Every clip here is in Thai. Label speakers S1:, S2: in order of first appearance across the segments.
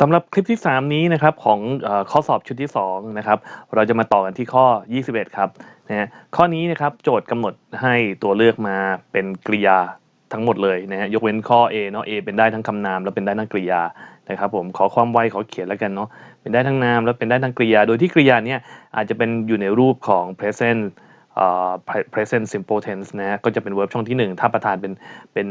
S1: สำหรับคลิปที่ 3 นี้นะครับของอข้อสอบชุดที่2นะครับเราจะมาต่อกันที่ข้อ 21 ครับนะข้อนี้นะครับโจทย์กำหนดให้ตัวเลือกมาเป็นกริยาทั้งหมดเลยนะฮะยกเว้นข้อ A เนาะ A เป็นได้ทั้งคำนามแล้วเป็นได้ทั้งกริยานะครับผมขอความไวขอเขียนแล้วกันเนาะเป็นได้ทั้งนามแล้วเป็นได้ทั้งกริยา โดยที่กริยาเนี่ยอาจจะเป็นอยู่ในรูปของ present present simple tense นะก็จะเป็น verb ช่องที่หนึ่งถ้าประธานเป็นเป็น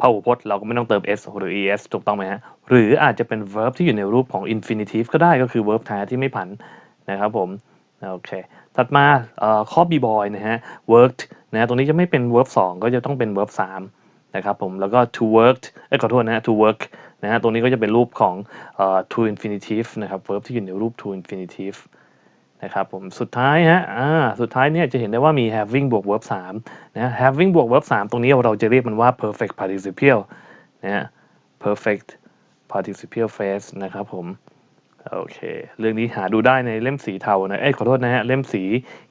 S1: พหูพจน์เราก็ไม่ต้องเติม s หรือ es ถูกต้องไหมฮะ หรืออาจจะเป็น verb ที่อยู่ในรูปของ infinitive ก็ได้ก็คือ verb แท้ที่ไม่ผันนะครับผม โอเค ถัดมาข้อ b boy นะฮะ worked นะฮะตรงนี้จะไม่เป็น verb 2 ก็จะต้องเป็น verb 3นะครับผม แล้วก็ to worked เอ้ยขอโทษนะฮะ to work นะฮะตรงนี้ก็จะเป็นรูปของ to infinitive นะครับ verb ที่อยู่ในรูป to infinitive นะครับผมสุดท้ายฮะอ่าสุดท้ายเนี่ยจะเห็นได้ว่ามี having บวก verb 3นะ having บวก verb 3 ตรงนี้เราจะเรียกมันว่า perfect participial นะฮะ perfect participial phrase นะครับผมโอเค เรื่องนี้หาดูได้ในเล่มสีเทานะ เอ้ยขอโทษนะฮะ เล่มสี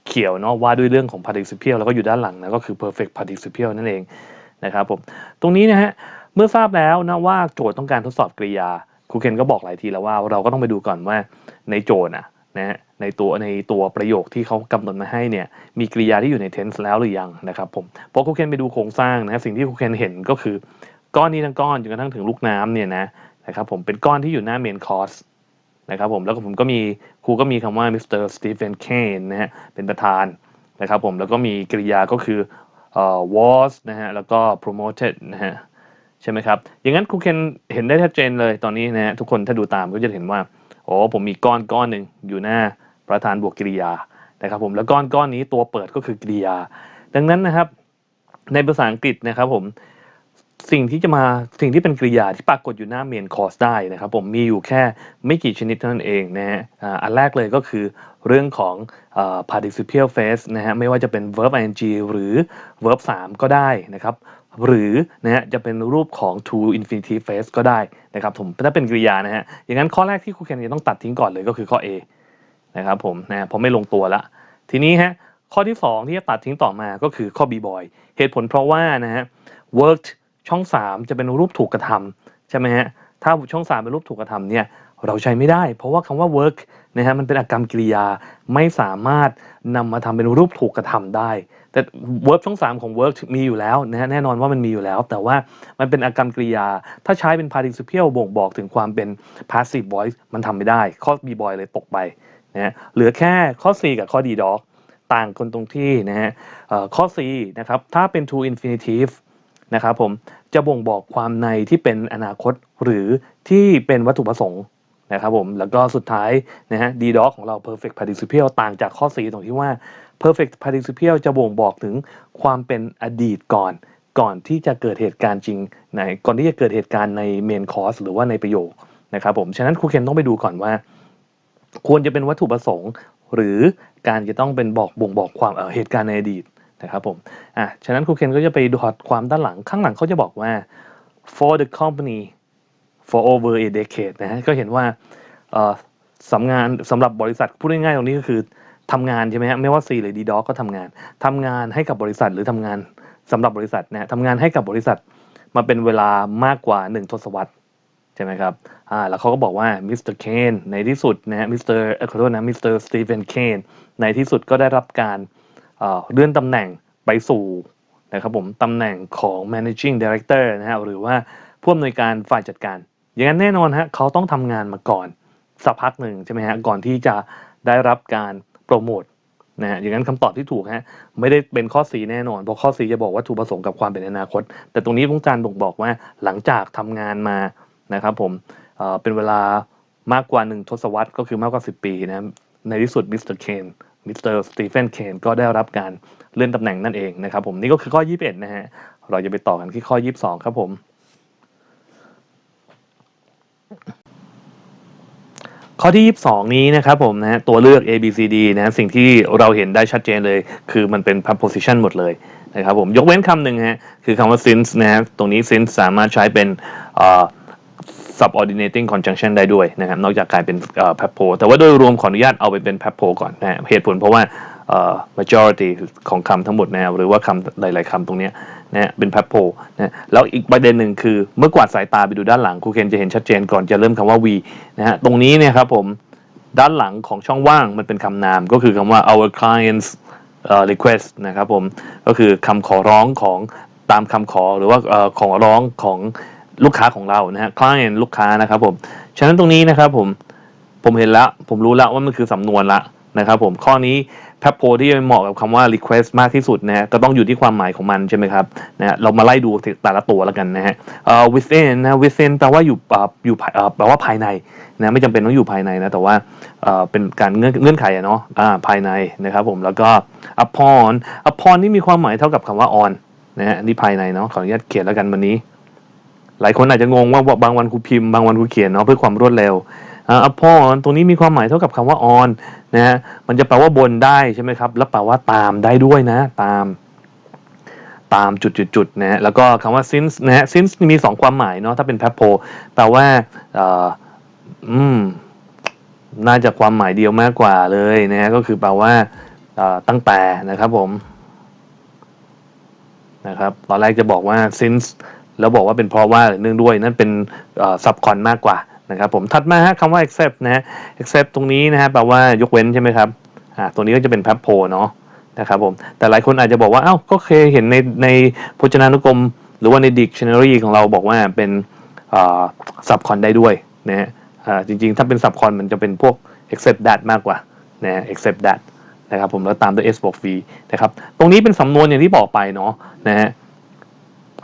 S1: เขียวเนาะว่าด้วยเรื่องของ participial แล้วก็อยู่ด้านหลังนะก็คือ perfect participial นั่นเองนะครับผม ตรงนี้นะฮะ เมื่อทราบแล้วนะว่าโจทย์ต้องการทดสอบกริยาครูเคนก็บอกหลายทีแล้วว่าเราก็ต้องไปดูก่อนว่าในโจทย์นะ นะฮะในตัวในตัวประโยคที่เขากำหนดมาให้เนี่ยมีกริยาที่อยู่ใน tense แล้วหรือยังนะครับผมพอครูเคนไปดูโครงสร้างนะสิ่งที่ครูเคนเห็นก็คือก้อนนี้ทั้งก้อนจนกระทั่งถึงลูกน้ำเนี่ยนะนะครับผมเป็นก้อนที่อยู่หน้า main course นะครับผมแล้วก็ผมก็มีครูก็มีคำว่า Mr. Stephen Kane นะฮะเป็นประธานนะครับผมแล้วก็มีกริยาก็คือเอ่อ was นะฮะแล้วก็ promoted นะฮะใช่ไหมครับอย่างนั้นครูเคนเห็นได้ชัดเจนเลยตอนนี้นะฮะทุกคนถ้าดูตามก็จะเห็นว่า โอ้ผมมีก้อนก้อนหนึ่งอยู่หน้าประธานบวกกริยานะครับผมแล้วก้อนก้อนนี้ตัวเปิดก็คือกริยา ดังนั้นนะครับ ในภาษาอังกฤษนะครับผมสิ่งที่จะมาสิ่งที่เป็นกริยาที่ปรากฏอยู่หน้าเมนคอร์สได้นะครับ ผมมีอยู่แค่ไม่กี่ชนิดเท่านั้นเองนะฮะอันแรกเลยก็คือเรื่องของ participial phrase นะฮะไม่ว่าจะเป็น verb ing หรือ verb 3 ก็ได้นะครับ หรือนะฮะจะเป็นรูปของ to infinitive phrase ก็ได้นะครับผมถ้าเป็นกริยานะฮะอย่างนั้นข้อแรกที่ครูเคนจะต้องตัดทิ้งก่อนเลยก็คือข้อ A นะครับผมนะเพราะไม่ลงตัวละ ทีนี้ฮะข้อที่ 2 ที่จะตัดทิ้งต่อมาก็คือข้อ b boy เหตุผลเพราะว่านะฮะ worked ช่อง 3 จะเป็นรูปถูกกระทำใช่ไหมฮะถ้าช่อง 3 เป็นรูปถูกกระทำเนี่ย เราใช้ไม่ได้ เพราะว่าคำว่า work นะฮะมันเป็นอาการกริยาไม่สามารถนำมาทำเป็นรูปถูกกระทำได้ แต่ verb ช่อง 3 ของ work มีอยู่แล้วนะฮะแน่นอนว่ามันมีอยู่แล้ว แต่ว่ามันเป็นอาการกริยา ถ้าใช้เป็น participial บ่งบอกถึงความเป็น passive voice มันทำไม่ได้ ข้อ b boy เลยตกไปนะฮะเหลือแค่ข้อ C กับข้อ d dog ต่างกันตรงที่นะฮะข้อ C นะครับถ้าเป็น to infinitive นะครับผมจะบ่งบอกความในที่เป็นอนาคตหรือที่เป็นวัตถุประสงค์ นะครับผม แล้วก็สุดท้ายนะฮะ d dog ของเรา perfect participial ต่างจากข้อ C ตรงที่ว่า perfect participial จะบ่งบอกถึงความเป็นอดีตก่อน ก่อนที่จะเกิดเหตุการณ์จริงในก่อนที่จะเกิดเหตุการณ์ใน main course หรือว่าในประโยคนะครับผม ฉะนั้นครูเคนต้องไปดูก่อนว่า ควรจะเป็นวัตถุประสงค์ หรือการจะต้องเป็นบอกบ่งบอกความเเหตุการณ์ในอดีตนะครับผม อะ ฉะนั้นครูเคนก็จะไปดูความด้านหลัง ข้างหลังเขาจะบอกว่า for the company for over a decade นะฮะก็เห็นว่าสำงานสำหรับบริษัทพูดง่ายๆตรงนี้ก็คือทำงานใช่ไหมฮะไม่ว่า C หรือ D Dog ก็ทำงานทำงานให้กับบริษัทหรือทำงานสำหรับบริษัทนะทำงานให้กับบริษัทมาเป็นเวลามากกว่า 1 ทศวรรษใช่ไหมครับอ่าแล้วเขาก็บอกว่ามิสเตอร์เคนในที่สุดนะฮะมิสเตอร์ขอโทษนะมิสเตอร์สตีเฟนเคนในที่สุดก็ได้รับการเลื่อนตำแหน่งไปสู่นะครับผมตำแหน่งของ managing director นะฮะหรือว่าผู้อำนวยการฝ่ายจัดการ อย่างนั้นแน่นอนฮะเขาต้องทำงานมาก่อนสักพักหนึ่งใช่ไหมฮะก่อนที่จะได้รับการโปรโมทนะฮะอย่างนั้นคำตอบที่ถูกฮะไม่ได้เป็นข้อ4แน่นอนเพราะข้อ4จะบอกว่าถูกประสงค์กับความเป็นอนาคต แต่ตรงนี้ต้องการบ่งบอกว่าหลังจากทำงานมานะครับผมเเป็นเวลามากกว่า1ทศวรรษก็คือมากกว่า 10 ปีนะในที่สุดมิสเตอร์เคนมิสเตอร์สตีเฟนเคนก็ได้รับการเลื่อนตำแหน่งนั่นเองนะครับผมนี่ก็คือข้อ 21 นะฮะเราจะไปต่อกันที่ข้อ 22 ครับผม ข้อที่ 22 นี้นะครับผมนะตัวเลือก A B C D นะสิ่งที่เราเห็นได้ชัดเจนเลย คือมันเป็น preposition หมดเลยนะครับผมยกเว้นคำหนึ่งฮะคือคำว่า since นะฮะตรงนี้ since สามารถใช้เป็น subordinating conjunction ได้ด้วยนะครับนอกจากกลายเป็น prepo แต่ว่าโดยรวมขออนุญาตเอาไปเป็น prepo ก่อนนะฮะเหตุผลเพราะว่า majority ของคำทั้งหมดนะหรือว่าคำหลาย ๆคำตรงนี้ นะฮะเป็นแพปโพนะแล้วอีกประเด็นหนึ่งคือเมื่อกวาดสายตาไปดูด้านหลังครูเคนจะเห็นชัดเจนก่อนจะเริ่มคำว่า we นะฮะตรงนี้เนี่ยครับผมด้านหลังของช่องว่างมันเป็นคำนามก็คือคำว่า our clients request นะครับผมก็คือคำขอร้องของตามคำขอหรือว่าอ่อขอร้องของลูกค้าของเรานะฮะ client ลูกค้านะครับผม ฉะนั้นตรงนี้นะครับผม ผมเห็นแล้ว ผมรู้แล้วว่ามันคือสำนวนละนะครับผม ข้อนี้ แพปโพที่เหมาะกับคำว่า request มากที่สุดนะฮะก็ต้องอยู่ที่ความหมายของมันใช่ไหมครับนะฮะเรามาไล่ดูแต่ละตัวแล้วกันนะฮะ within นะ within แปลว่าอยู่อ่ออยู่อ่อแปลว่าภายในนะไม่จำเป็นต้องอยู่ภายในนะแต่ว่าเอ่อเป็นการเงื่อนเงื่อไขอะเนาะอ่าภายในนะครับผมแล้วก็ upon upon นี่มีความหมายเท่ากับคำว่า on นะฮะนี่ภายในเนาะขออนุญาตเขียนแล้วกันวันนี้ หลายคนอาจจะงงว่าบางวันครูพิมพ์บางวันครูเขียนเนาะเพื่อความรวดเร็ว upon ตรงนี้มีความหมายเท่ากับคำว่า on นะฮะมันจะแปลว่าบนได้ใช่ไหมครับ แล้วแปลว่าตามได้ด้วยนะ ตาม ตามจุดๆๆนะฮะแล้วก็คำว่า since นะฮะ since มีสองความหมายเนาะถ้าเป็น p a p o แปลว่าอืมน่าจะความหมายเดียวมากกว่าเลยนะฮะก็คือแปลว่าตั้งแต่นะครับผมนะครับตอนแรกจะบอกว่า since แล้วบอกว่าเป็นเพราะว่าหรือเนื่องด้วยนั่นเป็นซับคอนมากกว่า นะครับผมถัดมาฮะคำว่า except นะฮะ except ตรงนี้นะฮะแปลว่ายกเว้นใช่ไหมครับอ่าตัวนี้ก็จะเป็น p a p o เนาะนะครับผมแต่หลายคนอาจจะบอกว่า เอ้าก็เคยเห็นในในพจนานุกรม หรือว่าใน dictionary ของเราบอกว่าเป็นซับคอนได้ด้วยนะฮะอ่าจริงๆ ถ้าเป็นซับคอนมันจะเป็นพวก except that มากกว่านะฮะ except that นะครับผมแล้วตามด้วย s บวก v นะครับตรงนี้เป็นสำนวนอย่างที่บอกไปเนาะนะฮะ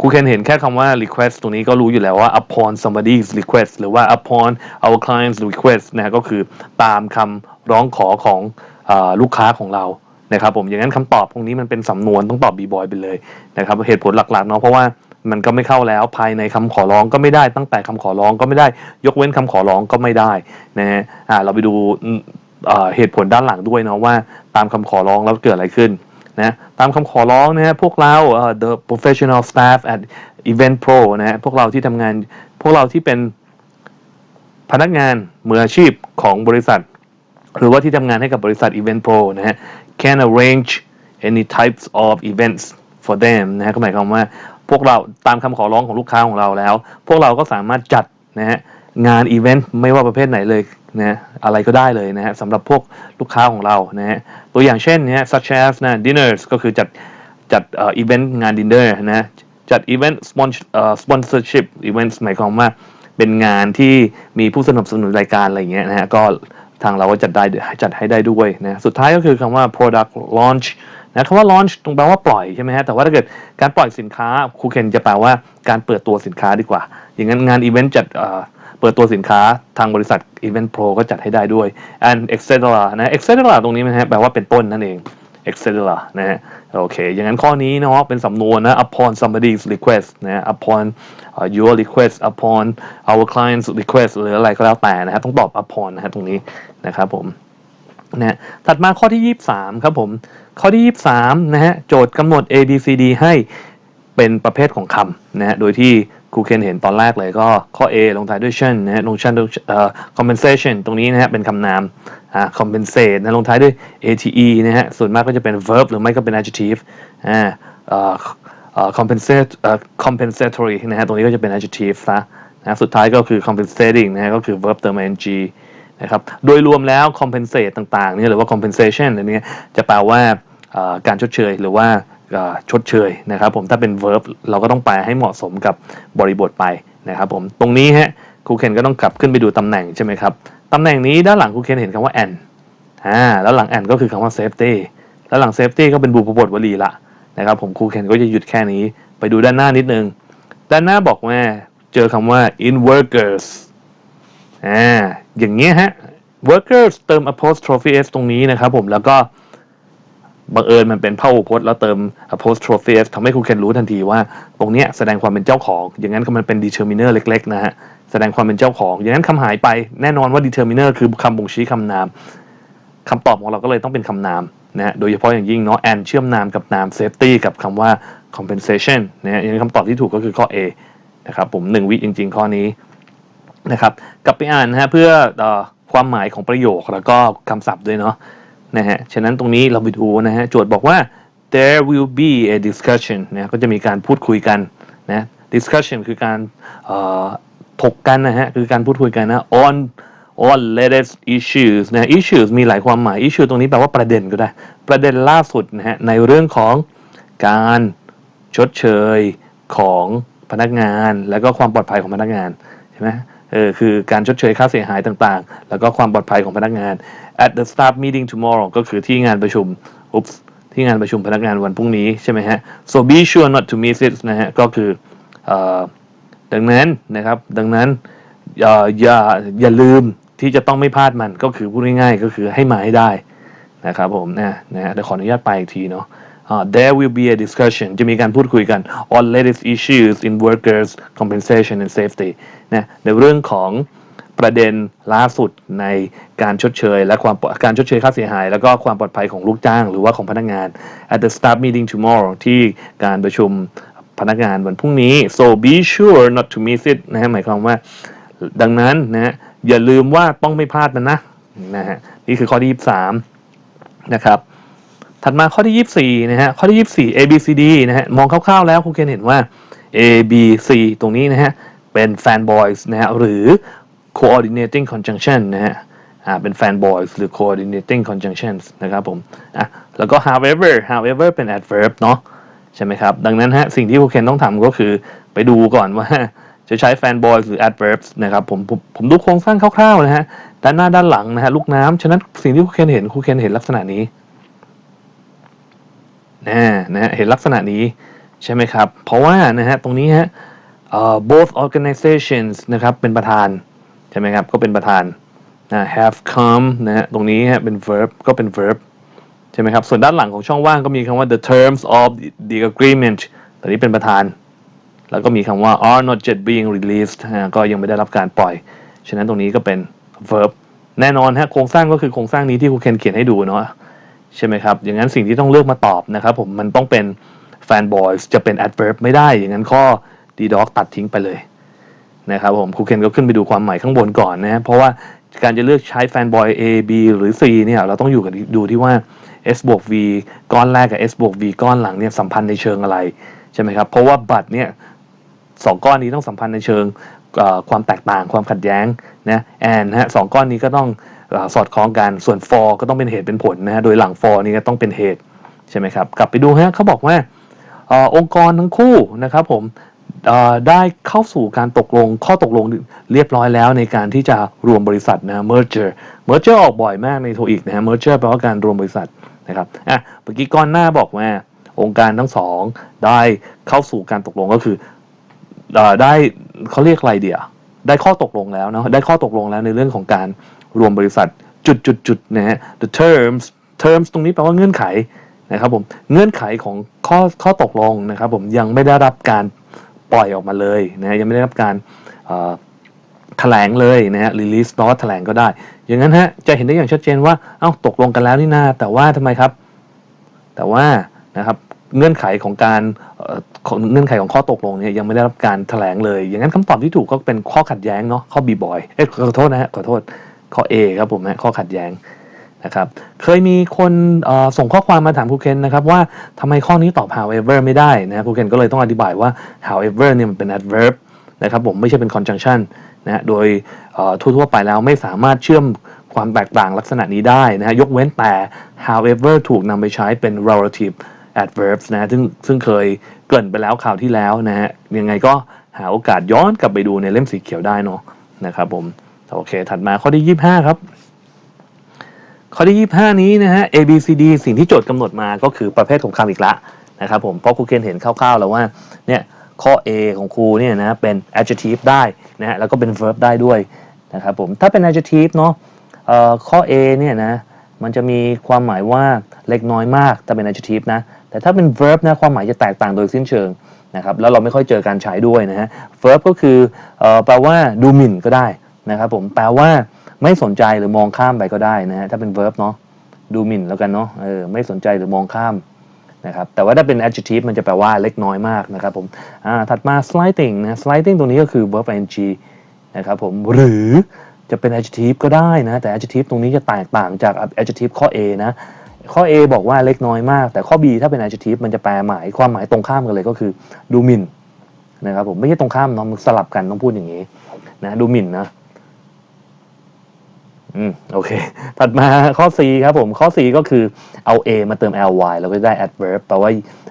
S1: ครูเคนเห็นแค่คำว่า request ตรงนี้ก็รู้อยู่แล้วว่า upon somebody's request หรือว่า upon our client's request นะฮะก็คือตามคำร้องขอของอลูกค้าของเรานะครับผมอย่างนั้นคำตอบตรงนี้มันเป็นสำนวนต้องตอบ b boy ไปเลยนะครับเหตุผลหลักๆเนาะเพราะว่ามันก็ไม่เข้าแล้วภายในคำขอร้องก็ไม่ได้ตั้งแต่คำขอร้องก็ไม่ได้ ยกเว้นคำขอร้องก็ไม่ได้นะฮะเราไปดูเหตุผลด้านหลังด้วยเนาะว่าตามคำขอร้องแล้วเกิดอะไรขึ้น นะตามคำขอร้องนะฮะพวกเราเอ่อ the professional staff at Event Pro นะฮะพวกเราที่ทำงาน พวกเราที่เป็นพนักงานมืออาชีพของบริษัท หรือว่าที่ทำงานให้กับบริษัท Event Pro นะฮะ can arrange any types of events for them นะฮะก็หมายความว่าพวกเราตามคำขอร้องของลูกค้าของเราแล้ว พวกเราก็สามารถจัดนะฮะ งานอีเวนต์ไม่ว่าประเภทไหนเลยนะอะไรก็ได้เลยนะฮะสำหรับพวกลูกค้าของเรานะฮะตัวอย่างเช่นนี่ย such as นะ dinners ก็คือจัดจัดอีเวนต์งานดินเนอร์นะจัดอีเวนต์ sponsorship events หมายความว่าเป็นงานที่มีผู้สนับสนุนรายการอะไรเงี้ยนะฮะก็ทางเราก็จัดได้จัดให้ได้ด้วยนะสุดท้ายก็คือคำว่า product launch นะคำว่า launch ตรงแปลว่าปล่อยใช่ไหมฮะแต่ว่าถ้าเกิดการปล่อยสินค้าครูเคนจะแปลว่าการเปิดตัวสินค้าดีกว่า อย่างนั้นงานอีเวนต์จัด เปิดตัวสินค้าทางบริษัท Event Pro ก็จัดให้ได้ด้วย and etc นะ etc ตรงนี้มันฮะแปลว่าเป็นต้นนั่นเอง etc นะฮะโอเค อย่างนั้นข้อนี้เนาะเป็นสำนวนนะ upon somebody's request นะ upon uh, your request upon our client's request หรืออะไรก็แล้วแต่นะฮะต้องตอบ upon นะฮะตรงนี้นะครับผมนะฮะถัดมาข้อที่ 23 ครับผม ข้อที่ 23 นะฮะ โจทย์กำหนด A B C D ให้เป็นประเภทของคำนะฮะ โดยที่ ครูเคนเห็นตอนแรกเลยก็ข้อ A ลงท้ายด้วย tion นะฮะลง tion เอ่อ compensation ตรงนี้นะฮะเป็นคำนามอ่า compensate นะลงท้ายด้วย ate นะฮะส่วนมากก็จะเป็น verb หรือไม่ก็เป็น adjective อ่าเอ่อ compensate เอ่อ compensatory นะฮะตรงนี้ก็จะเป็น adjective ซะนะสุดท้ายก็คือ compensating นะฮะก็คือ verb เติม ing นะครับโดยรวมแล้ว compensate ต่างๆเนี่ยหรือว่า compensation อันนี้จะแปลว่าการชดเชยหรือว่า ชดเชยนะครับ ผมถ้าเป็น verb เราก็ต้องแปลให้เหมาะสมกับบริบทไปนะครับผมตรงนี้ฮะครูเคนก็ต้องกลับขึ้นไปดูตำแหน่งใช่ไหมครับตำแหน่งนี้ด้านหลังครูเคนเห็นคำว่า and อ่าแล้วหลัง and ก็คือคำว่า safety แล้วหลัง safety ก็เป็นบูพบทวลีละนะครับผมครูเคนก็จะหยุดแค่นี้ไปดูด้านหน้านิดนึง ด้านหน้าบอกว่าเจอคำว่า in workers อ่าอย่างเงี้ยฮะ workers เติม apostrophe s ตรงนี้นะครับผมแล้วก็ บังเอิญมันเป็นพหูพจน์แล้วเติม apostrophe ทำให้ครูเคนรู้ทันทีว่า ตรงเนี้ยแสดงความเป็นเจ้าของ อย่างนั้นมันเป็น determiner เล็กๆนะฮะแสดงความเป็นเจ้าของ อย่างนั้นคำหายไปแน่นอนว่า determiner คือคำบ่งชี้คำนามคำตอบของเราก็เลยต้องเป็นคำนามนะโดยเฉพาะอย่างยิ่งเนาะ and เชื่อมนามกับนาม safety กับคำว่า compensation นะฮะอย่างนั้นคำตอบที่ถูกก็คือข้อ A นะครับผมหนึ่งวิจริง ๆ ข้อนี้นะครับกลับไปอ่านนะฮะเพื่อออความหมายของประโยคแล้วก็คำศัพท์ด้วยเนาะ นะฮะ ฉะนั้นตรงนี้เราไปดูนะฮะ โจทย์บอกว่า there will be a discussion นะก็จะมีการพูดคุยกันนะ discussion คือการถกกันนะฮะ คือการพูดคุยกันนะ on on latest issues นะ issues มีหลายความหมาย issue ตรงนี้แปลว่าประเด็นก็ได้ ประเด็นล่าสุดนะฮะ ในเรื่องของการชดเชยของพนักงาน แล้วก็ความปลอดภัยของพนักงานใช่ไหม เออคือการชดเชยค่าเสียหายต่างๆ แล้วก็ความปลอดภัยของพนักงาน at the staff meeting tomorrow ก็คือที่งานประชุม oops ที่งานประชุมพนักงานวันพรุ่งนี้ใช่ไหมฮะ so be sure not to miss it นะฮะ ก็คืออดังนั้นนะครับ ดังนั้นอย่าอย่าอย่าลืมที่จะต้องไม่พลาดมันก็คือพูดง่ายๆ ก็คือให้มาให้ได้นะครับผมนะนะฮะเดี๋ยวขออนุญาตไปอีกทีเนาะ there will be a discussion จะมีการพูดคุยกัน on latest issues in workers compensation and safety นะในเรื่องของประเด็นล่าสุดในการชดเชย และความการชดเชยค่าเสียหาย แล้วก็ความปลอดภัยของลูกจ้าง หรือว่าของพนักงาน at the staff meeting tomorrow ที่การประชุมพนักงานวันพรุ่งนี้ so be sure not to miss it นะฮะหมายความว่า ดังนั้นนะฮะอย่าลืมว่าต้องไม่พลาดมันนะนะฮะนี่คือข้อที่ 23 นะครับ ถัดมาข้อที่ 24 นะฮะ ข้อที่ 24 A B C D นะฮะ มองคร่าวๆแล้วครูเคนเห็นว่า A B C ตรงนี้นะฮะ เป็น fanboys นะฮะ หรือ coordinating conjunction นะฮะ อ่า เป็น fanboys หรือ coordinating conjunctions นะครับผม อะ แล้วก็ however however เป็น adverb เนาะใช่ไหมครับ ดังนั้นฮะ สิ่งที่ครูเคนต้องทำก็คือไปดูก่อนว่าจะใช้ fanboys หรือ adverbs นะครับผมผมผมดูโครงสร้างคร่าวๆนะฮะ ด้านหน้าด้านหลังนะฮะ ลูกน้ำฉะนั้นสิ่งที่ครูเคนเห็นครูเคนเห็นลักษณะนี้ นะนะฮะเห็นลักษณะนี้ใช่ไหมครับ เพราะว่านะฮะตรงนี้ฮะ both organizations นะครับเป็นประธานใช่ไหมครับก็เป็นประธานนะ have come นะฮะตรงนี้ฮะเป็น verb ก็เป็น verb ใช่ไหมครับส่วนด้านหลังของช่องว่างก็มีคำว่า the terms of the agreement ตอนนี้เป็นประธาน แล้วก็มีคำว่า are not yet being released นะฮะก็ยังไม่ได้รับการปล่อย ฉะนั้นตรงนี้ก็เป็น verb แน่นอนฮะโครงสร้างก็คือโครงสร้างนี้ที่ครูเคนเขียนให้ดูเนาะ ใช่ไหมครับ อย่างนั้นสิ่งที่ต้องเลือกมาตอบนะครับผมมันต้องเป็น fanboys จะเป็น adverb ไม่ได้ อย่างนั้นข้อ d dog ตัดทิ้งไปเลยนะครับผมครูเคนก็ขึ้นไปดูความหมายข้างบนก่อนนะเพราะว่าการจะเลือกใช้ fanboy A B หรือ C เนี่ยเราต้องอยู่กับดูที่ว่า S บวก V ก้อนแรกกับ S บวก V ก้อนหลังเนี่ยสัมพันธ์ในเชิงอะไรใช่ไหมครับเพราะว่าบัตรเนี่ยสองก้อนนี้ต้องสัมพันธ์ในเชิง ความแตกต่างความขัดแย้งนะแอนฮะสองก้อนนี้ก็ต้องสอดคล้องกันส่วน for ก็ต้องเป็นเหตุเป็นผลนะฮะโดยหลัง for นี้ก็ต้องเป็นเหตุใช่ไหมครับ กลับไปดูฮะเขาบอกว่าอองค์กรทั้งคู่นะครับผมได้เข้าสู่การตกลงข้อตกลงเรียบร้อยแล้วในการที่จะรวมบริษัทนะ merger merger ออกบ่อยมากในโทอีกนะฮะ merger แปลว่าการรวมบริษัทนะครับอะเมื่อกี้ก้อนหน้าบอกว่าองค์การทั้งสองได้เข้าสู่การตกลงก็คือ ได้เขาเรียกอะไรเดียได้ข้อตกลงแล้วเนาะได้ข้อตกลงแล้วในเรื่องของการรวมบริษัทจุดจุดจุดนะฮะ the terms terms ตรงนี้แปลว่าเงื่อนไขนะครับผมเงื่อนไขของข้อข้อตกลงนะครับผมยังไม่ได้รับการปล่อยออกมาเลยนะยังไม่ได้รับการแถลงเลยนะฮะ release not แถลงก็ได้ อย่างนั้นฮะจะเห็นได้อย่างชัดเจนว่า เอ้าตกลงกันแล้วนี่นาแต่ว่าทำไมครับ แต่ว่านะครับ เงื่อนไขของการเงื่อนไขของข้อตกลงเนี่ยยังไม่ได้รับการแถลงเลย อย่างนั้นคำตอบที่ถูกก็เป็นข้อขัดแย้งเนาะข้อ B boy เอ้ยขอโทษนะฮะขอโทษข้อ A ครับผมนะข้อขัดแย้งนะครับเคยมีคนส่งข้อความมาถามครูเคนนะครับว่าทำไมข้อนี้ตอบ however ไม่ได้นะครูเคนก็เลยต้องอธิบายว่า however เนี่ยมันเป็น adverb นะครับผมไม่ใช่เป็น conjunction นะฮะโดยทั่วๆไปแล้วไม่สามารถเชื่อมความแตกต่างลักษณะนี้ได้นะฮะยกเว้นแต่ however ถูกนำไปใช้เป็น relative adverbs นะซึ่งซึ่งเคยเกริ่นไปแล้วข่าวที่แล้วนะฮะยังไงก็หาโอกาสย้อนกลับไปดูในเล่มสีเขียวได้เนาะนะครับผมโอเค ถัดมาข้อที่ 25 ครับ ข้อที่ 25 นี้นะฮะ A B C D สิ่งที่โจทย์กำหนดมาก็คือประเภทของคำอีกละนะครับผมเพราะครูเคนเห็นคร่าวๆแล้วว่าเนี่ยข้อ A ของครูเนี่ยนะเป็น adjective ได้นะฮะแล้วก็เป็น verb ได้ด้วยนะครับผมถ้าเป็น adjective เนาะข้อ A เนี่ยนะมันจะมีความหมายว่าเล็กน้อยมากแต่เป็น adjective นะ แต่ถ้าเป็น verb นะความหมายจะแตกต่างโดยสิ้นเชิงนะครับแล้วเราไม่ค่อยเจอการใช้ด้วยนะฮะ verb ก็คือออแปลว่าดูหมิ่นก็ได้นะครับผมแปลว่าไม่สนใจหรือมองข้ามไปก็ได้นะฮะถ้าเป็น verb เนาะดูหมิ่นแล้วกันเนาะเออไม่สนใจหรือมองข้ามนะครับแต่ว่าถ้าเป็น adjective มันจะแปลว่าเล็กน้อยมากนะครับผมอ่าถัดมา slighting นะ slighting ตรงนี้ก็คือ verb ing นะครับผมหรือจะเป็น adjective ก็ได้นะแต่ adjective ตรงนี้จะแตกต่างจาก adjective ข้อ A นะ ข้อ A บอกว่าเล็กน้อยมาก แต่ข้อ B ถ้าเป็น adjective มันจะแปลหมายความหมายตรงข้ามกันเลยก็คือดูหมิ่นนะครับผมไม่ใช่ตรงข้ามเนาะมันสลับกันต้องพูดอย่างนี้นะดูหมิ่นนะอืมโอเค ถัดมาข้อ C ครับผมข้อ C ก็คือเอา A มาเติม ly แล้วก็ได้ adverb แปลว่า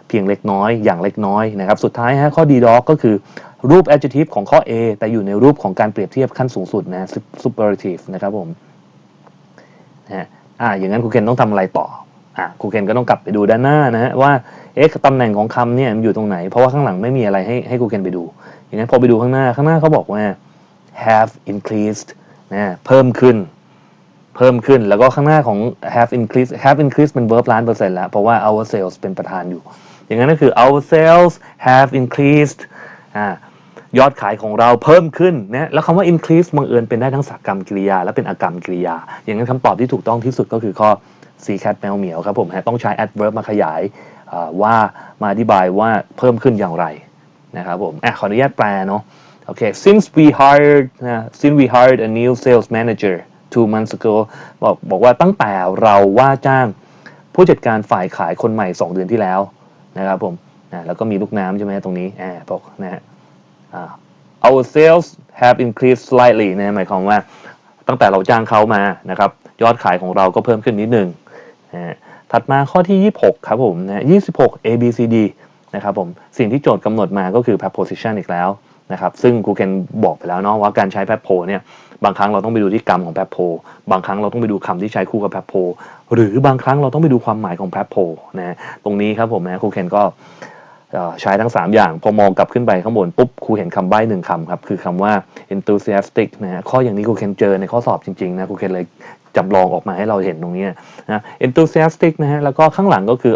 S1: เพียงเล็กน้อยอย่างเล็กน้อยนะครับสุดท้ายฮะข้อ D dog ก็คือรูป adjective ของข้อ A แต่อยู่ในรูปของการเปรียบเทียบขั้นสูงสุดนะ superlative นะครับผมนะฮะ อ่าอย่างนั้นครูเคนต้องทำอะไรต่ออ่าครูเคนก็ต้องกลับไปดูด้านหน้านะฮะว่าเอ๊ะตำแหน่งของคำเนี่ยมันอยู่ตรงไหน เพราะว่าข้างหลังไม่มีอะไรให้ให้ครูเคนไปดู อย่างนั้นพอไปดูข้างหน้าข้างหน้าเขาบอกว่า have increased นะเพิ่มขึ้น เพิ่มขึ้นแล้วก็ข้างหน้าของ have increased have increased เป็น verb ล้านเปอร์เซ็นต์แล้ว เพราะว่า our sales เป็นประธานอยู่ อย่างนั้นก็คือ our sales have increased อ่า ยอดขายของเราเพิ่มขึ้นนะแล้วคำว่า increase บังเอิญเป็นได้ทั้งสักกรรมกริยา และเป็นอากรรมกริยา อย่างนั้นคำตอบที่ถูกต้องที่สุดก็คือข้อ C cat แมวเหมียวครับผมฮะต้องใช้ adverb มาขยายว่ามาอธิบายว่าเพิ่มขึ้นอย่างไรนะครับผมอะขออนุญาตแปลเนาะโอเค since we hired นะ since we hired a new sales manager two months ago บอกบอกว่าตั้งแต่เราว่าจ้างผู้จัดการฝ่ายขายคนใหม่ 2 เดือนที่แล้วนะครับผมนะแล้วก็มีลูกน้ำใช่ไหมตรงนี้อ่าบอกนะฮะ our sales have increased slightly นะหมายความว่าตั้งแต่เราจ้างเขามานะครับยอดขายของเราก็เพิ่มขึ้นนิดหนึ่งนะถัดมาข้อที่ 26 ครับผมนะ26 A B C D นะครับผมสิ่งที่โจทย์กำหนดมาก็คือ preposition อีกแล้วนะครับซึ่งครูเคนบอกไปแล้วเนาะว่าการใช้ prepo เนี่ยบางครั้งเราต้องไปดูที่กรรมของ prepo บางครั้งเราต้องไปดูคำที่ใช้คู่กับ prepo หรือบางครั้งเราต้องไปดูความหมายของ prepo นะตรงนี้ครับผมนะครูเคนก็ ใช้ทั้ง 3 อย่าง พอมองกลับขึ้นไปข้างบนปุ๊บครูเห็นคำใบ้หนึ่งคำครับ คือคำว่า enthusiastic นะฮะข้ออย่างนี้ครูเคนเจอในข้อสอบจริง ๆ นะครูเคนเลยจำลองออกมาให้เราเห็นตรงนี้นะ enthusiastic นะฮะแล้วก็ข้างหลังก็คือ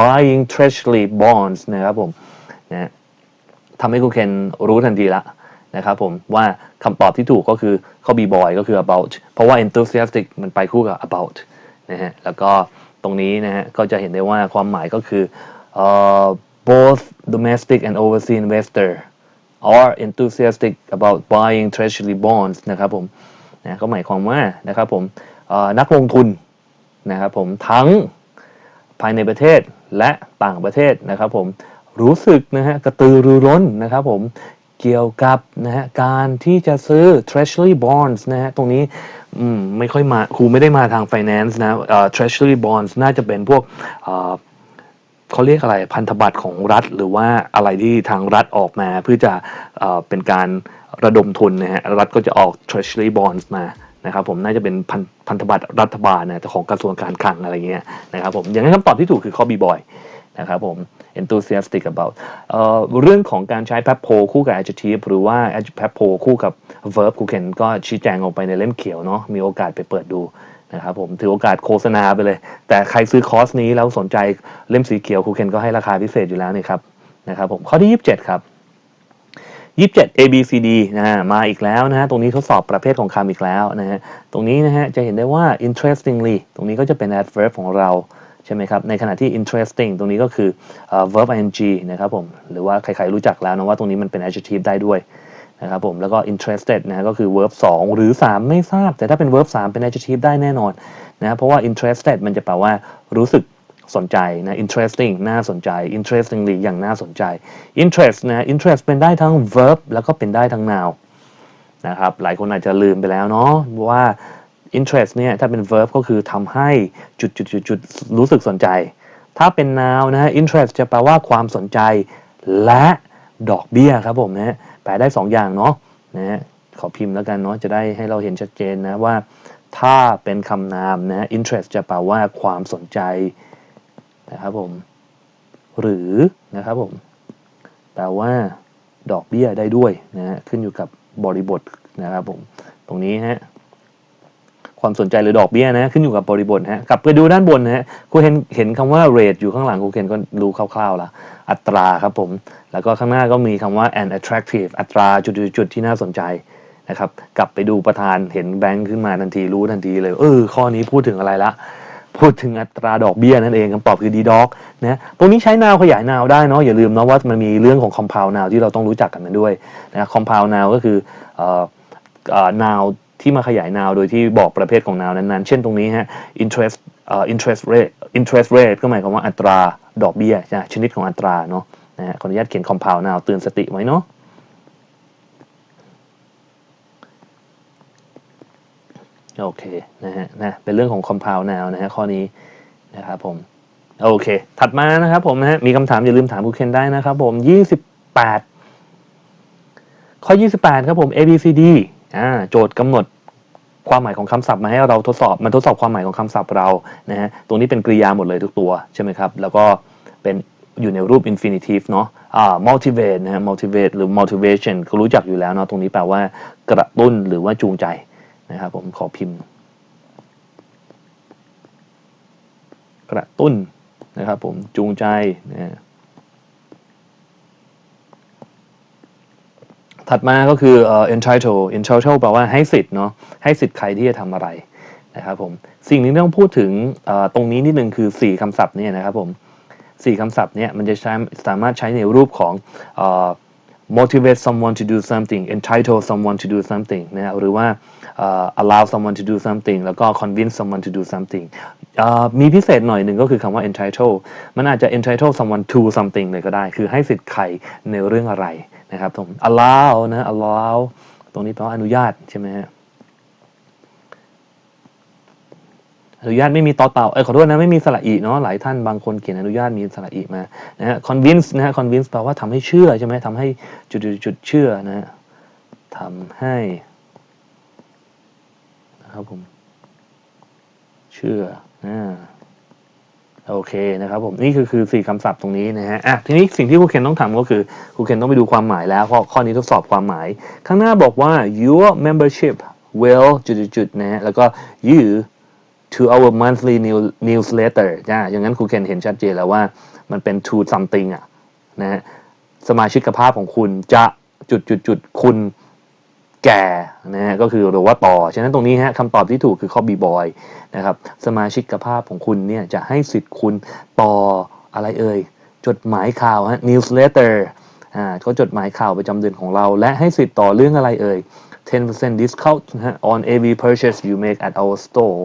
S1: buying treasury bonds นะครับผมนะทำให้ครูเคนรู้ทันทีละนะครับผมว่าคำตอบที่ถูกก็คือข้อ b boy ก็คือ about เพราะว่า enthusiastic มันไปคู่กับ about นะฮะแล้วก็ตรงนี้นะฮะก็จะเห็นได้ว่าความหมายก็คืออ both domestic and overseas investor are enthusiastic about buying treasury bonds นะครับผมนะก็หมายความว่านะครับผมนักลงทุนนะครับผมทั้งภายในประเทศและต่างประเทศนะครับผมรู้สึกนะฮะกระตือรือร้นนะครับผมเกี่ยวกับนะฮะการที่จะซื้อ treasury bonds นะฮะตรงนี้ไม่ค่อยมาครูไม่ได้มาทาง finance นะ treasury bonds น่าจะเป็นพวก เขาเรียกอะไรพันธบัตรของรัฐ หรือว่าอะไรที่ทางรัฐออกมา เพื่อจะเอ่อเป็นการระดมทุนนะฮะรัฐก็จะออก treasury bonds มานะครับผมน่าจะเป็นพันพันธบัตรรัฐบาลนะของกระทรวงการคลังอะไรเงี้ยนะครับผมอย่างนั้นคำตอบที่ถูกคือข้อ B boy นะครับผม enthusiastic about เอ่อเรื่องของการใช้ prepo คู่กับ adjective หรือว่า prepo คู่กับ verb คูเคนก็ชี้แจงออกไปในเล่มเขียวเนาะมีโอกาสไปเปิดดู นะครับผมถือโอกาสโฆษณาไปเลย แต่ใครซื้อคอร์สนี้แล้วสนใจเล่มสีเขียวครูเคนก็ให้ราคาพิเศษอยู่แล้วนี่ครับนะครับผมข้อที่ 27 ครับ27 A B C D นะฮะมาอีกแล้วนะฮะตรงนี้ทดสอบประเภทของคำอีกแล้วนะฮะตรงนี้นะฮะจะเห็นได้ว่า interestingly ตรงนี้ก็จะเป็น adverb ของเราใช่ไหมครับในขณะที่ interesting ตรงนี้ก็คือเอ่อ verb ing นะครับผมหรือว่าใครๆรู้จักแล้วนะว่าตรงนี้มันเป็น adjective ได้ด้วย นะครับผมแล้วก็ interested นะก็คือ verb 2 หรือ 3 ไม่ทราบ แต่ถ้าเป็น verb 3 เป็น adjective ได้แน่นอนนะเพราะว่า interested มันจะแปลว่ารู้สึกสนใจนะ interesting น่าสนใจ interestingly อย่างน่าสนใจ interest นะ interest เป็นได้ทั้ง verb แล้วก็เป็นได้ทั้ง noun นะครับหลายคนอาจจะลืมไปแล้วเนาะว่า interest เนี่ยถ้าเป็น verb ก็คือทำให้จุดจุดจุดจุดรู้สึกสนใจ ถ้าเป็น noun นะ interest จะแปลว่าความสนใจและดอกเบี้ยครับผมนะ แปลได้ 2 อย่างเนาะนะฮะขอพิมพ์แล้วกันเนาะจะได้ให้เราเห็นชัดเจนนะว่า ถ้าเป็นคำนามนะ interest จะแปลว่าความสนใจนะครับผม หรือนะครับผม แปลว่า ดอกเบี้ยได้ด้วยนะฮะขึ้นอยู่กับบริบทนะครับผม ตรงนี้ฮะ ความสนใจหรือดอกเบี้ยนะขึ้นอยู่กับบริบทฮะกลับไปดูด้านบนนะฮะคุณเห็นเห็นคำว่า rate อยู่ข้างหลังคุณเห็นก็รู้คร่าวๆละอัตราครับผม แล้วก็ข้างหน้าก็มีคำว่า an attractive อัตราจุดๆที่น่าสนใจนะครับกลับไปดูประธานเห็นแบงค์ขึ้นมาทันทีรู้ทันทีเลยเออข้อนี้พูดถึงอะไรละพูดถึงอัตราดอกเบี้ยนั่นเองคำตอบคือดีด็อกนะตรงนี้ใช้นาวขยายนาวได้เนาะอย่าลืมนะว่ามันมีเรื่องของ compound noun ที่เราต้องรู้จักกันมันด้วยนะ compound noun ก็คือเอ่อเอ่อ noun ที่มาขยายนาวโดยที่บอกประเภทของนาวนั้นๆ เช่นตรงนี้ฮะ interest เอ่อ interest rate interest rate ก็หมายความว่าอัตราดอกเบี้ยใช่ไหมชนิดของอัตราเนาะนะฮะขออนุญาตเขียน compound now เตือนสติไว้เนาะโอเคนะฮะนะเป็นเรื่องของ compound now นะฮะข้อนี้นะครับผมโอเค ถัดมานะครับผมนะฮะมีคำถามอย่าลืมถามคุณเคนได้นะครับผม 28 ข้อ 28 ครับผม A B C D อ่าโจทย์กำหนดความหมายของคำศัพท์มาให้เราทดสอบมันทดสอบความหมายของคำศัพท์เรานะฮะตรงนี้เป็นกริยาหมดเลยทุกตัวใช่ไหมครับแล้วก็เป็นอยู่ในรูป infinitive เนาะอ่า motivate นะฮะ motivate หรือ motivation ก็รู้จักอยู่แล้วเนาะตรงนี้แปลว่ากระตุ้นหรือว่าจูงใจนะครับผมขอพิมพ์ กระตุ้นนะครับผมจูงใจนะฮะ ถัดมาก็คือเอ่อ entitle entitle แปลว่าให้สิทธิ์เนาะให้สิทธิ์ใครที่จะทำอะไรนะครับผมสิ่งที่ต้องพูดถึงตรงนี้นิดนึงคือ 4คำศัพท์เนี่ยนะครับผมสี่คำศัพท์เนี่ยมันจะใช้สามารถใช้ในรูปของ motivate someone to do something entitle someone to do something นะฮะหรือว่า allow someone to do something แล้วก็ convince someone to do something มีพิเศษหน่อยหนึ่งก็คือคำว่า entitle มันอาจจะ entitle someone to something เลยก็ได้ คือให้สิทธิ์ใครในเรื่องอะไร นะครับผม allow นะ allow ตรงนี้แปลว่าอนุญาตใช่ไหมฮะอนุญาตไม่มีต่อเต่าเออขอโทษนะไม่มีสระอีเนาะหลายท่านบางคนเขียนอนุญาตมีสระอีมานะฮะ convince นะฮะ convince แปลว่าทำให้เชื่อใช่ไหมทำให้จุดจุดจุดเชื่อนะฮะทำให้นะครับผม เชื่ออ่า โอเคนะครับผมนี่คือคือสี่คำศัพท์ตรงนี้นะฮะอะทีนี้สิ่งที่ครูเคนต้องทำก็คือครูเคนต้องไปดูความหมายแล้วเพราะข้อนี้ทดสอบความหมาย ข้างหน้าบอกว่า your membership will จุดจุดจุดนะฮะแล้วก็ you to our monthly new newsletter จ้าอย่างนั้นครูเคนเห็นชัดเจนแล้วว่ามันเป็น to something อะนะฮะสมาชิกภาพของคุณจะจุดจุดจุดคุณ แก่นะฮะก็คือหรือว่าต่อ ฉะนั้นตรงนี้ฮะคำตอบที่ถูกคือข้อ B boy นะครับสมาชิกภาพของคุณเนี่ยจะให้สิทธิ์คุณต่ออะไรเอ่ย จดหมายข่าวฮะ newsletter อ่าก็จดหมายข่าวประจำเดือนของเรา และให้สิทธิ์ต่อเรื่องอะไรเอ่ย 10% discount นะ on every purchase you make at our store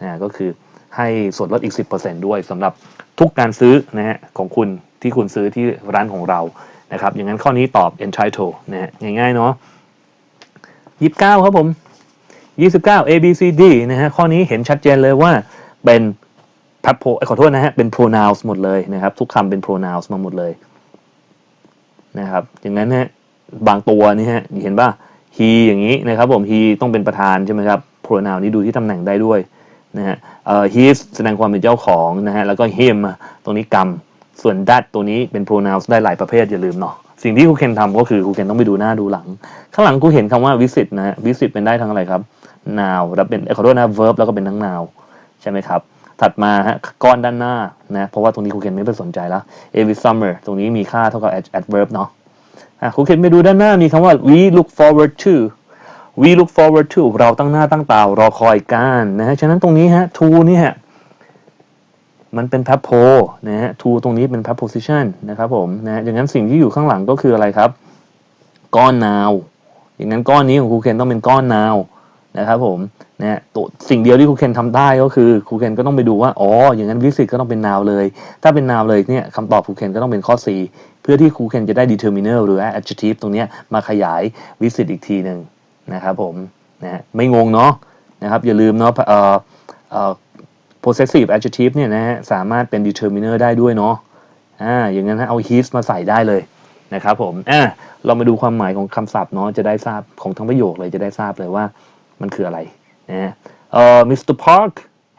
S1: นะก็คือให้ส่วนลดอีก 10%ด้วยสำหรับทุกการซื้อนะฮะของคุณที่คุณซื้อที่ร้านของเรานะครับอย่างนั้นข้อนี้ตอบ entitle นะฮะง่ายๆเนาะ 29ครับผม29 A B C D นะฮะข้อนี้เห็นชัดเจนเลยว่าเป็น prepo ขอโทษนะฮะเป็น pronouns หมดเลยนะครับ ทุกคำเป็น pronouns มาหมดเลยนะครับอย่างนั้นฮะบางตัวนี่ฮะเห็นป่ะ he อย่างนี้นะครับผม he ต้องเป็นประธานใช่ไหมครับ pronoun นี่ดูที่ตำแหน่งได้ด้วยนะฮะเอ่อ his แสดงความเป็นเจ้าของนะฮะแล้วก็ him ตรงนี้กรรมส่วน that ตัวนี้เป็น pronouns ได้หลายประเภทอย่าลืมเนาะ สิ่งที่ครูเคนทำก็คือครูเคนต้องไปดูหน้าดูหลัง ข้างหลังครูเห็นคำว่า visit นะฮะ visit เป็นได้ทั้งอะไรครับ noun แล้วเป็นขอโทษนะ verb แล้วก็เป็นทั้ง noun ใช่ไหมครับ ถัดมาฮะก้อนด้านหน้านะเพราะว่าตรงนี้ครูเคนไม่ไปสนใจแล้ว every summer ตรงนี้มีค่าเท่ากับ adverb เนาะครูเคนไปดูด้านหน้ามีคำว่า we look forward to we look forward to เราตั้งหน้าตั้งตารอคอยกันนะฮะฉะนั้นตรงนี้ฮะ to นี่ฮะ มันเป็น p r e p o นะฮะ to ตรงนี้เป็น preposition นะครับผมนะฮะอย่างนั้นสิ่งที่อยู่ข้างหลังก็คืออะไรครับ ก้อน noun อย่างนั้นก้อนนี้ของครูเคนต้องเป็นก้อน noun นะครับผมนะฮะตัวสิ่งเดียวที่ครูเคนทำได้ก็คือครูเคนก็ต้องไปดูว่าอ๋ออย่างนั้น visit ก็ต้องเป็น noun เลย ถ้าเป็น noun เลยเนี่ยคำตอบครูเคนก็ต้องเป็นข้อ C เพื่อที่ครูเคนจะได้ determiner หรือ adjective ตรงเนี้ยมาขยาย visit อีกทีหนึ่งนะครับผมนะฮะไม่งงเนาะนะครับอย่าลืมเนาะเอ่อเอ่อ possessive adjective เนี่ยนะฮะสามารถเป็น determiner ได้ด้วยเนาะอ่าอย่างนั้นเอา his มาใส่ได้เลยนะครับผมอ่าเรามาดูความหมายของคำศัพท์เนาะจะได้ทราบของทั้งประโยคเลยจะได้ทราบเลยว่ามันคืออะไรนะฮะเอ่อ Mr. Park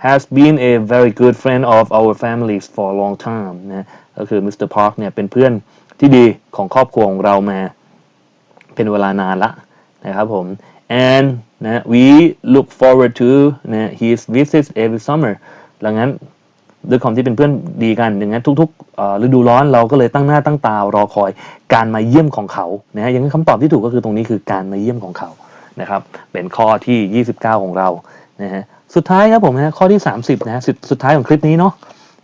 S1: has been a very good friend of our families for a long time นะก็คือ Mr. Park เนี่ยเป็นเพื่อนที่ดีของครอบครัวของเรามา เป็นเวลานานละนะครับผม and นะ we look forward to นะ his visits every summer ดังนั้นด้วยความที่เป็นเพื่อนดีกันดังนั้นทุกๆฤดูร้อนเราก็เลยตั้งหน้าตั้งตารอคอยการมาเยี่ยมของเขานะฮะย่างคำตอบที่ถูกก็คือตรงนี้คือการมาเยี่ยมของเขานะครับเป็นข้อที่ 29 ของเรานะฮะสุดท้ายครับผมนะข้อที่ 30นะฮะสุดสุดท้ายของคลิปนี้เนาะ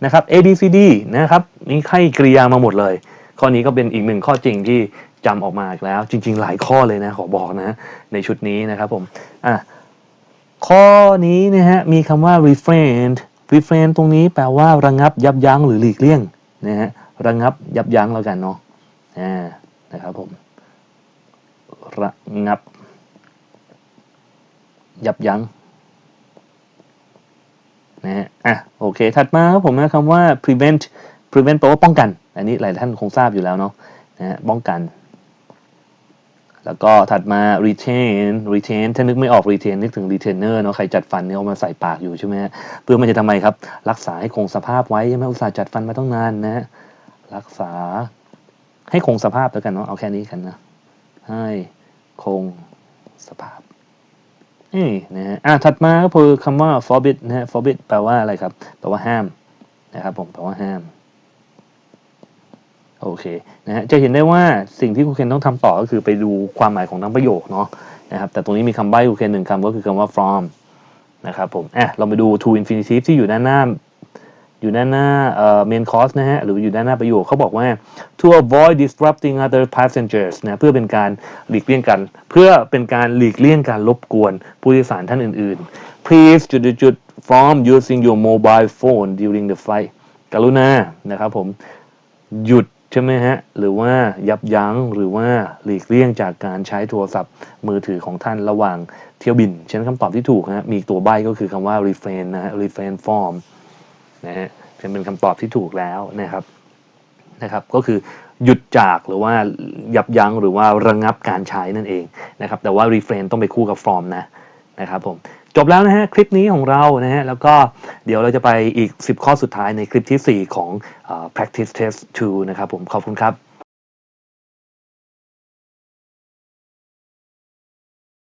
S1: นะครับ A B C D นะครับนี่ไข่กริยามาหมดเลย ข้อนี้ก็เป็นอีกหนึ่งข้อจริงที่ จำออกมาอีกแล้ว จริง ๆ หลายข้อเลยนะขอบอกนะ ในชุดนี้นะครับผมอะข้อนี้นะฮะมีคำว่า refrain refrain ตรงนี้แปลว่าระงับยับยั้งหรือหลีกเลี่ยงนะฮะระงับยับยั้งแล้วกันเนาะอ่านะครับผมระงับ ยับยั้งนะฮะอะโอเค ถัดมาครับผมนะคำว่า prevent prevent แปลว่าป้องกัน อันนี้หลายท่านคงทราบอยู่แล้วเนาะนะฮะป้องกัน แล้วก็ถัดมา retain retain ถ้านึกไม่ออก retain นึกถึง retainer เนาะใครจัดฟันเนี่ยเอามาใส่ปากอยู่ใช่ไหมฮะเพื่อมันจะทำไมครับ รักษาให้คงสภาพไว้ใช่ไหมอุตส่าห์จัดฟันมาต้องนานนะฮะรักษาให้คงสภาพแล้วกันเนาะเอาแค่นี้กันนะ ให้คงสภาพนี่นะฮะอะถัดมาก็คือคำว่า forbid นะฮะ forbid แปลว่าอะไรครับ แปลว่าห้ามนะครับผมแปลว่าห้าม โอเคนะฮะจะเห็นได้ว่าสิ่งที่ครูเคนต้องทำต่อก็คือไปดูความหมายของทั้งประโยคเนาะนะครับแต่ตรงนี้มีคำใบ้ครูเคนหนึ่งคำก็คือคำว่า from นะครับผมอะเรามาดู to infinitive ที่อยู่ด้านหน้าอยู่ด้านหน้าเอ่อ main course นะฮะหรืออยู่ด้านหน้าประโยคเขาบอกว่า to avoid disrupting other passengers นะเพื่อเป็นการหลีกเลี่ยงกัน เพื่อเป็นการหลีกเลี่ยงการรบกวนผู้โดยสารท่านอื่น ๆ please จุดจุด from using your mobile phone during the flight กรุณานะครับผมหยุด ใช่ไหมฮะ หรือว่ายับยั้งหรือว่าหลีกเลี่ยงจากการใช้โทรศัพท์มือถือของท่านระหว่างเที่ยวบินฉะนั้นคำตอบที่ถูกฮะมีตัวใบ้ก็คือคำว่า refrain นะฮะ refrain from นะฮะจะเป็นคำตอบที่ถูกแล้วนะครับนะครับ ก็คือหยุดจากหรือว่ายับยั้งหรือว่าระงับการใช้นั่นเองนะครับ แต่ว่า refrain ต้องไปคู่กับ from นะนะครับผม จบแล้วนะฮะคลิปนี้ของเรานะฮะแล้วก็เดี๋ยวเราจะไปอีก 10 ข้อสุดท้ายในคลิปทีสี่4 ของ practice test 2 นะครับผมขอบคุณครับ